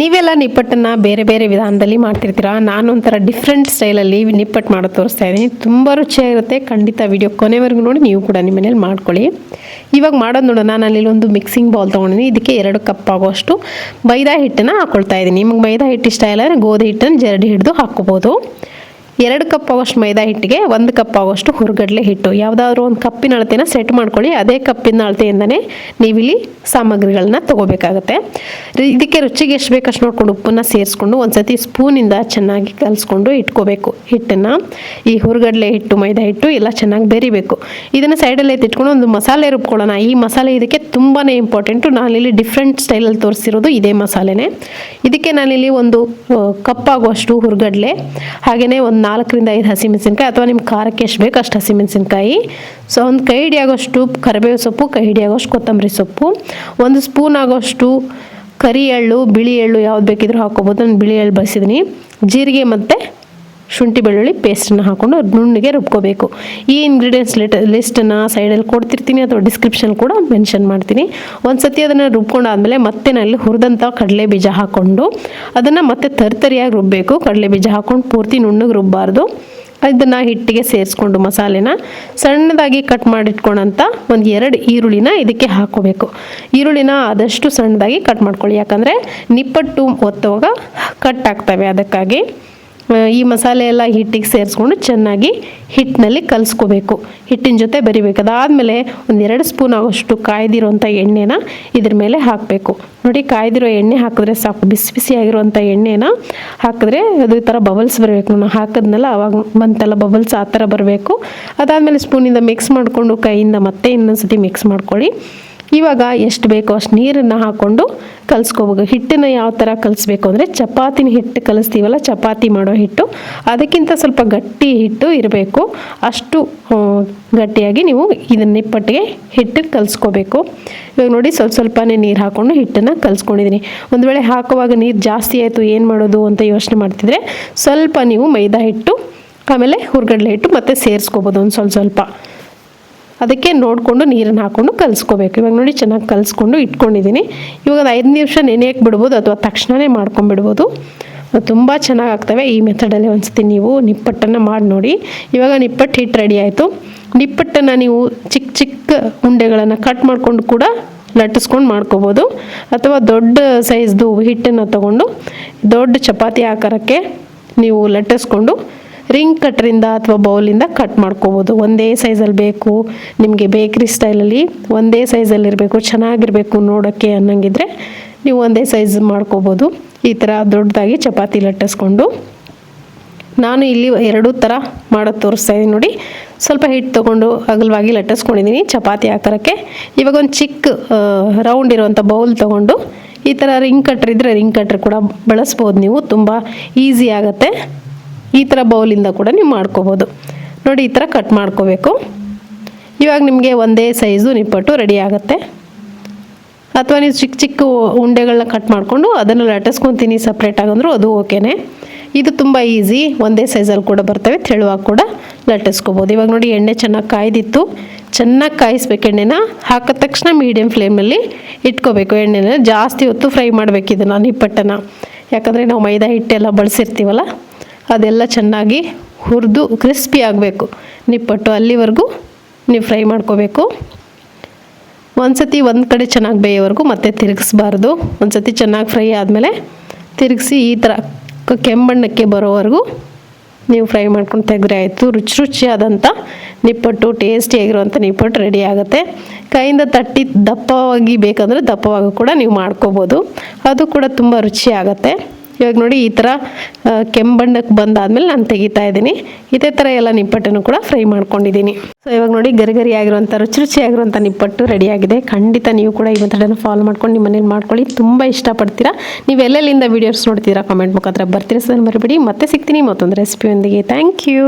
ನೀವೆಲ್ಲ ನಿಪ್ಪಟ್ಟನ್ನು ಬೇರೆ ಬೇರೆ ವಿಧಾನದಲ್ಲಿ ಮಾಡ್ತಿರ್ತೀರಾ? ನಾನು ಒಂಥರ ಡಿಫ್ರೆಂಟ್ ಸ್ಟೈಲಲ್ಲಿ ನಿಪ್ಪಟ್ಟು ಮಾಡೋದು ತೋರಿಸ್ತಾ ಇದ್ದೀನಿ. ತುಂಬ ರುಚಿಯಾಗಿರುತ್ತೆ. ಖಂಡಿತ ವಿಡಿಯೋ ಕೊನೆವರೆಗೂ ನೋಡಿ, ನೀವು ಕೂಡ ನಿಮ್ಮ ಮನೇಲಿ ಮಾಡ್ಕೊಳ್ಳಿ. ಇವಾಗ ಮಾಡೋದು ನೋಡೋಣ ನಾನು ಒಂದು ಮಿಕ್ಸಿಂಗ್ ಬೌಲ್ ತೊಗೊಂಡಿದ್ದೀನಿ. ಇದಕ್ಕೆ ಎರಡು ಕಪ್ ಆಗೋಷ್ಟು ಮೈದಾ ಹಿಟ್ಟನ್ನು ಹಾಕ್ಕೊಳ್ತಾ ಇದ್ದೀನಿ. ನಿಮಗೆ ಮೈದಾ ಹಿಟ್ಟು ಇಷ್ಟ ಇಲ್ಲ ಅಂದರೆ ಗೋಧಿ ಹಿಟ್ಟನ್ನು ಜರಡಿ ಹಿಡಿದು ಹಾಕ್ಕೋಬೋದು. ಎರಡು ಕಪ್ ಆಗೋಷ್ಟು ಮೈದಾ ಹಿಟ್ಟಿಗೆ, ಒಂದು ಕಪ್ ಆಗೋಷ್ಟು ಹುರ್ಗಡ್ಲೆ ಹಿಟ್ಟು. ಯಾವುದಾದ್ರೂ ಒಂದು ಕಪ್ಪಿನ ಅಳತೆನ ಸೆಟ್ ಮಾಡ್ಕೊಳ್ಳಿ. ಅದೇ ಕಪ್ಪಿನ ಅಳತೆಯಿಂದನೇ ನೀವಿಲ್ಲಿ ಸಾಮಗ್ರಿಗಳನ್ನ ತೊಗೋಬೇಕಾಗತ್ತೆ. ಇದಕ್ಕೆ ರುಚಿಗೆ ಎಷ್ಟು ಬೇಕು ಅಷ್ಟು ನೋಡ್ಕೊಂಡು ಉಪ್ಪನ್ನ ಸೇರಿಸ್ಕೊಂಡು ಒಂದು ಸತಿ ಸ್ಪೂನಿಂದ ಚೆನ್ನಾಗಿ ಕಲಿಸ್ಕೊಂಡು ಇಟ್ಕೋಬೇಕು. ಹಿಟ್ಟನ್ನು, ಈ ಹುರ್ಗಡ್ಲೆ ಹಿಟ್ಟು, ಮೈದಾ ಹಿಟ್ಟು ಎಲ್ಲ ಚೆನ್ನಾಗಿ ಬೆರಿಬೇಕು. ಇದನ್ನು ಸೈಡಲ್ಲಿ ಎತ್ತಿಟ್ಕೊಂಡು ಒಂದು ಮಸಾಲೆ ರುಬ್ಕೊಳ್ಳೋಣ. ಈ ಮಸಾಲೆ ಇದಕ್ಕೆ ತುಂಬಾ ಇಂಪಾರ್ಟೆಂಟು ನಾನಿಲ್ಲಿ ಡಿಫ್ರೆಂಟ್ ಸ್ಟೈಲಲ್ಲಿ ತೋರಿಸಿರೋದು ಇದೇ ಮಸಾಲೆನೇ. ಇದಕ್ಕೆ ನಾನಿಲ್ಲಿ ಒಂದು ಕಪ್ಪಾಗುವಷ್ಟು ಹುರ್ಗಡ್ಲೆ ಹಾಗೆಯೇ ಒಂದು ನಾಲ್ಕರಿಂದ ಐದು ಹಸಿಮೆಣಸಿನ್ಕಾಯಿ ಅಥವಾ ನಿಮ್ಗೆ ಖಾರಕ್ಕೆ ಎಷ್ಟು ಬೇಕು ಅಷ್ಟು ಹಸಿಮೆಣಸಿನ್ಕಾಯಿ. ಸೊ ಒಂದು ಕೈ ಹಿಡಿಯಾಗೋಷ್ಟು ಕರಿಬೇವು ಸೊಪ್ಪು ಕೈ ಹಿಡಿಯಾಗೋಷ್ಟು ಕೊತ್ತಂಬರಿ ಸೊಪ್ಪು, ಒಂದು ಸ್ಪೂನ್ ಆಗೋಷ್ಟು ಕರಿ ಎಳ್ಳು ಬಿಳಿ ಎಳ್ಳು ಯಾವ್ದು ಬೇಕಿದ್ರೂ ಹಾಕೋಬೋದು ನಾನು ಬಿಳಿ ಎಳ್ಳು ಬಳಸಿದ್ದೀನಿ ಜೀರಿಗೆ ಮತ್ತು ಶುಂಠಿ ಬೆಳ್ಳುಳ್ಳಿ ಪೇಸ್ಟನ್ನು ಹಾಕ್ಕೊಂಡು ನುಣ್ಣಿಗೆ ರುಬ್ಕೋಬೇಕು. ಈ ಇಂಗ್ರೀಡಿಯೆಂಟ್ಸ್ ಲಿಟ್ ಲಿಸ್ಟನ್ನು ಸೈಡಲ್ಲಿ ಕೊಡ್ತಿರ್ತೀನಿ ಅಥವಾ ಡಿಸ್ಕ್ರಿಪ್ಷನ್ ಕೂಡ ಮೆನ್ಷನ್ ಮಾಡ್ತೀನಿ. ಒಂದು ಸತಿ ಅದನ್ನು ರುಬ್ಕೊಂಡಾದ್ಮೇಲೆ ಮತ್ತೆ ನಲ್ಲಿ ಹುರಿದಂಥ ಕಡಲೆ ಬೀಜ ಹಾಕ್ಕೊಂಡು ಅದನ್ನು ಮತ್ತೆ ತರ್ತರಿಯಾಗಿ ರುಬ್ಬಬೇಕು ಕಡಲೆ ಬೀಜ ಹಾಕ್ಕೊಂಡು ಪೂರ್ತಿ ನುಣ್ಣಗೆ ರುಬ್ಬಾರ್ದು. ಅದನ್ನು ಹಿಟ್ಟಿಗೆ ಸೇರಿಸ್ಕೊಂಡು ಮಸಾಲೆನ ಸಣ್ಣದಾಗಿ ಕಟ್ ಮಾಡಿಟ್ಕೊಂಡಂಥ ಒಂದು ಎರಡು ಈರುಳ್ಳಿನ ಇದಕ್ಕೆ ಹಾಕೋಬೇಕು ಈರುಳ್ಳಿನ ಆದಷ್ಟು ಸಣ್ಣದಾಗಿ ಕಟ್ ಮಾಡ್ಕೊಳ್ಳಿ. ಯಾಕಂದರೆ ನಿಪ್ಪಟ್ಟು ಒತ್ತುವಾಗ ಕಟ್ ಆಗ್ತವೆ ಅದಕ್ಕಾಗಿ. ಈ ಮಸಾಲೆ ಎಲ್ಲ ಹಿಟ್ಟಿಗೆ ಸೇರಿಸ್ಕೊಂಡು ಚೆನ್ನಾಗಿ ಹಿಟ್ಟಿನಲ್ಲಿ ಕಲಿಸ್ಕೋಬೇಕು. ಹಿಟ್ಟಿನ ಜೊತೆ ಬರಿಬೇಕು. ಅದಾದಮೇಲೆ ಒಂದೆರಡು ಸ್ಪೂನ್ ಆಗೋಷ್ಟು ಕಾಯ್ದಿರೋಂಥ ಎಣ್ಣೆನ ಇದ್ರ ಮೇಲೆ ಹಾಕಬೇಕು. ನೋಡಿ, ಕಾಯ್ದಿರೋ ಎಣ್ಣೆ ಹಾಕಿದ್ರೆ ಸಾಕು. ಬಿಸಿ ಬಿಸಿಯಾಗಿರುವಂಥ ಎಣ್ಣೆನ ಹಾಕಿದ್ರೆ ಅದು ಈ ಥರ ಬಬಲ್ಸ್ ಬರಬೇಕು. ನಾನು ಹಾಕಿದ್ನಲ್ಲ, ಅವಾಗ ಬಂತಲ್ಲ ಬಬಲ್ಸ್ ಆ ಥರ ಬರಬೇಕು. ಅದಾದಮೇಲೆ ಸ್ಪೂನಿಂದ ಮಿಕ್ಸ್ ಮಾಡಿಕೊಂಡು ಕೈಯಿಂದ ಮತ್ತೆ ಇನ್ನೊಂದು ಸತಿ ಮಿಕ್ಸ್ ಮಾಡ್ಕೊಳ್ಳಿ. ಇವಾಗ ಎಷ್ಟು ಬೇಕೋ ಅಷ್ಟು ನೀರನ್ನು ಹಾಕ್ಕೊಂಡು ಕಲಿಸ್ಕೋಬೇಕು. ಹಿಟ್ಟನ್ನ ಯಾವ ಥರ ಕಲಿಸ್ಬೇಕು ಅಂದರೆ ಚಪಾತಿನ ಹಿಟ್ಟು ಕಲಿಸ್ತೀವಲ್ಲ, ಚಪಾತಿ ಮಾಡೋ ಹಿಟ್ಟು. ಅದಕ್ಕಿಂತ ಸ್ವಲ್ಪ ಗಟ್ಟಿ ಹಿಟ್ಟು ಇರಬೇಕು. ಅಷ್ಟು ಗಟ್ಟಿಯಾಗಿ ನೀವು ಇದನ್ನ ನಿಪ್ಪಟ್ಟಿಗೆ ಹಿಟ್ಟು ಕಲಿಸ್ಕೋಬೇಕು. ಇವಾಗ ನೋಡಿ ಸ್ವಲ್ಪ ಸ್ವಲ್ಪನೇ ನೀರು ಹಾಕ್ಕೊಂಡು ಹಿಟ್ಟನ್ನು ಕಲಿಸ್ಕೊಂಡಿದ್ದೀನಿ ಒಂದು ವೇಳೆ ಹಾಕುವಾಗ ನೀರು ಜಾಸ್ತಿ ಆಯಿತು, ಏನು ಮಾಡೋದು ಅಂತ ಯೋಚನೆ ಮಾಡ್ತಿದ್ರೆ ಸ್ವಲ್ಪ ನೀವು ಮೈದಾ ಹಿಟ್ಟು, ಆಮೇಲೆ ಹುರ್ಗಡ್ಲೆ ಹಿಟ್ಟು ಮತ್ತೆ ಸೇರಿಸ್ಕೋಬೋದು ಒಂದು ಸ್ವಲ್ಪ ಸ್ವಲ್ಪ. ಅದಕ್ಕೆ ನೋಡಿಕೊಂಡು ನೀರನ್ನು ಹಾಕ್ಕೊಂಡು ಕಲಿಸ್ಕೋಬೇಕು. ಇವಾಗ ನೋಡಿ ಚೆನ್ನಾಗಿ ಕಲಿಸ್ಕೊಂಡು ಇಟ್ಕೊಂಡಿದ್ದೀನಿ ಇವಾಗ ಒಂದು ಐದು ನಿಮಿಷ ನೆನೆಯಕ್ಕೆ ಬಿಡ್ಬೋದು ಅಥವಾ ತಕ್ಷಣವೇ ಮಾಡ್ಕೊಂಬಿಡ್ಬೋದು ತುಂಬ ಚೆನ್ನಾಗಿ ಆಗ್ತವೆ ಈ ಮೆಥಡಲ್ಲಿ ಒಂದ್ಸತಿ ನೀವು ನಿಪ್ಪಟ್ಟನ್ನು ಮಾಡಿ ನೋಡಿ. ಇವಾಗ ನಿಪ್ಪಟ್ಟು ಹಿಟ್ಟು ರೆಡಿ ಆಯಿತು. ನಿಪ್ಪಟ್ಟನ್ನು ನೀವು ಚಿಕ್ಕ ಚಿಕ್ಕ ಉಂಡೆಗಳನ್ನು ಕಟ್ ಮಾಡಿಕೊಂಡು ಕೂಡ ಲಟ್ಟಿಸ್ಕೊಂಡು ಮಾಡ್ಕೋಬೋದು. ಅಥವಾ ದೊಡ್ಡ ಸೈಜ್ದು ಹಿಟ್ಟನ್ನು ತಗೊಂಡು ದೊಡ್ಡ ಚಪಾತಿ ಆಕಾರಕ್ಕೆ ನೀವು ಲಟ್ಟಿಸ್ಕೊಂಡು ರಿಂಗ್ ಕಟ್ರಿಂದ ಅಥವಾ ಬೌಲಿಂದ ಕಟ್ ಮಾಡ್ಕೋಬೋದು. ಒಂದೇ ಸೈಜಲ್ಲಿ ಬೇಕು, ನಿಮಗೆ ಬೇಕ್ರಿ ಸ್ಟೈಲಲ್ಲಿ ಒಂದೇ ಸೈಜಲ್ಲಿ ಇರಬೇಕು, ಚೆನ್ನಾಗಿರಬೇಕು ನೋಡೋಕ್ಕೆ ಅನ್ನಂಗಿದ್ರೆ ನೀವು ಒಂದೇ ಸೈಜ್ ಮಾಡ್ಕೋಬೋದು. ಈ ಥರ ದೊಡ್ಡದಾಗಿ ಚಪಾತಿ ಲಟ್ಟಿಸ್ಕೊಂಡು ನಾನು ಇಲ್ಲಿ ಎರಡೂ ಥರ ಮಾಡೋದು ತೋರಿಸ್ತಾ ಇದ್ದೀನಿ ನೋಡಿ. ಸ್ವಲ್ಪ ಹಿಟ್ಟು ತೊಗೊಂಡು ಅಗಲವಾಗಿ ಲಟ್ಟಿಸ್ಕೊಂಡಿದ್ದೀನಿ ಚಪಾತಿ ಆಕಾರಕ್ಕೆ ಇವಾಗ ಒಂದು ಚಿಕ್ಕ ರೌಂಡ್ ಇರುವಂಥ ಬೌಲ್ ತೊಗೊಂಡು ಈ ಥರ ರಿಂಗ್ ಕಟ್ರ್ ಇದ್ದರೆ ರಿಂಗ್ ಕಟ್ರ್ ಕೂಡ ಬಳಸ್ಬೋದು ನೀವು. ತುಂಬ ಈಸಿ ಆಗುತ್ತೆ. ಈ ಥರ ಬೌಲಿಂದ ಕೂಡ ನೀವು ಮಾಡ್ಕೋಬೋದು. ನೋಡಿ ಈ ಥರ ಕಟ್ ಮಾಡ್ಕೋಬೇಕು. ಇವಾಗ ನಿಮಗೆ ಒಂದೇ ಸೈಜು ನಿಪ್ಪಟ್ಟು ರೆಡಿ ಆಗುತ್ತೆ. ಅಥವಾ ನೀವು ಚಿಕ್ಕ ಚಿಕ್ಕ ಉಂಡೆಗಳನ್ನ ಕಟ್ ಮಾಡಿಕೊಂಡು ಅದನ್ನು ಲಟ್ಟಿಸ್ಕೊತೀನಿ ಸಪ್ರೇಟಾಗಿ ಆಗಂದ್ರೂ ಅದು ಓಕೆನೇ ಇದು ತುಂಬ ಈಸಿ ಒಂದೇ ಸೈಜಲ್ಲಿ ಕೂಡ ಬರ್ತವೆ, ತೆಳುವಾಗಿ ಕೂಡ ಲಟ್ಟಿಸ್ಕೋಬೋದು. ಇವಾಗ ನೋಡಿ ಎಣ್ಣೆ ಚೆನ್ನಾಗಿ ಕಾಯ್ದಿತ್ತು. ಚೆನ್ನಾಗಿ ಕಾಯಿಸ್ಬೇಕು ಎಣ್ಣೆನ. ಹಾಕಿದ ತಕ್ಷಣ ಮೀಡಿಯಮ್ ಫ್ಲೇಮಲ್ಲಿ ಇಟ್ಕೋಬೇಕು ಎಣ್ಣೆನ. ಜಾಸ್ತಿ ಹೊತ್ತು ಫ್ರೈ ಮಾಡಬೇಕು ಇದನ್ನು ನಿಪ್ಪಟ್ಟನ್ನು. ಯಾಕಂದರೆ ನಾವು ಮೈದಾ ಹಿಟ್ಟೆಲ್ಲ ಬಳಸಿರ್ತೀವಲ್ಲ? ಅದೆಲ್ಲ ಚೆನ್ನಾಗಿ ಹುರಿದು ಕ್ರಿಸ್ಪಿ ಆಗಬೇಕು. ನಿಪ್ಪಟ್ಟು ಅಲ್ಲಿವರೆಗೂ ನೀವು ಫ್ರೈ ಮಾಡ್ಕೋಬೇಕು. ಒಂದ್ಸತಿ ಒಂದು ಕಡೆ ಚೆನ್ನಾಗಿ ಬೇಯೋವರೆಗೂ ಮತ್ತೆ ತಿರುಗಿಸ್ಬಾರ್ದು. ಒಂದ್ಸತಿ ಚೆನ್ನಾಗಿ ಫ್ರೈ ಆದಮೇಲೆ ತಿರುಗಿಸಿ ಈ ಥರ ಕೆಂಬಣ್ಣಕ್ಕೆ ಬರೋವರೆಗೂ ನೀವು ಫ್ರೈ ಮಾಡ್ಕೊಂಡು ತೆಗೆದ್ರೆ ಆಯಿತು. ರುಚಿ ರುಚಿಯಾದಂಥ ನಿಪ್ಪಟ್ಟು ಟೇಸ್ಟಿಯಾಗಿರುವಂಥ ನಿಪ್ಪಟ್ಟು ರೆಡಿ ಆಗುತ್ತೆ. ಕೈಯಿಂದ ತಟ್ಟಿ ದಪ್ಪವಾಗಿ ಬೇಕಂದರೆ ದಪ್ಪವಾಗಿ ಕೂಡ ನೀವು ಮಾಡ್ಕೋಬೋದು. ಅದು ಕೂಡ ತುಂಬ ರುಚಿಯಾಗತ್ತೆ ಇವಾಗ ನೋಡಿ ಈ ಥರ ಕೆಂಬಣ್ಣಕ್ಕೆ ಬಂದಾದ್ಮೇಲೆ ನಾನು ತೆಗಿತಾ ಇದ್ದೀನಿ. ಇದೇ ಥರ ಎಲ್ಲ ನಿಪ್ಪಟ್ಟನ್ನು ಕೂಡ ಫ್ರೈ ಮಾಡ್ಕೊಂಡಿದ್ದೀನಿ. ಸೊ ಇವಾಗ ನೋಡಿ ಗರಿಗರಿ ಗರಿ ಆಗಿರುವಂಥ ರುಚಿ ರುಚಿಯಾಗಿರುವಂಥ ನಿಪ್ಪಟ್ಟು ರೆಡಿಯಾಗಿದೆ ಖಂಡಿತ ನೀವು ಕೂಡ ಈ ಮೆಥಡನ್ನು ಫಾಲೋ ಮಾಡ್ಕೊಂಡು ನಿಮ್ಮ ಮನೇಲಿ ಮಾಡ್ಕೊಳ್ಳಿ. ತುಂಬ ಇಷ್ಟಪಡ್ತೀರಾ? ನೀವು ಎಲ್ಲೆಲ್ಲಿಂದ ವೀಡಿಯೋಸ್ ನೋಡ್ತೀರಾ? ಕಮೆಂಟ್ ಮುಖಾಂತರ ಬರ್ತೀರಾ? ಸರ್, ಮರಿಬೇಡಿ. ಮತ್ತೆ ಸಿಗ್ತೀನಿ. ಮತ್ತೊಂದು ರೆಸಿಪಿಯೊಂದಿಗೆ ಥ್ಯಾಂಕ್ ಯು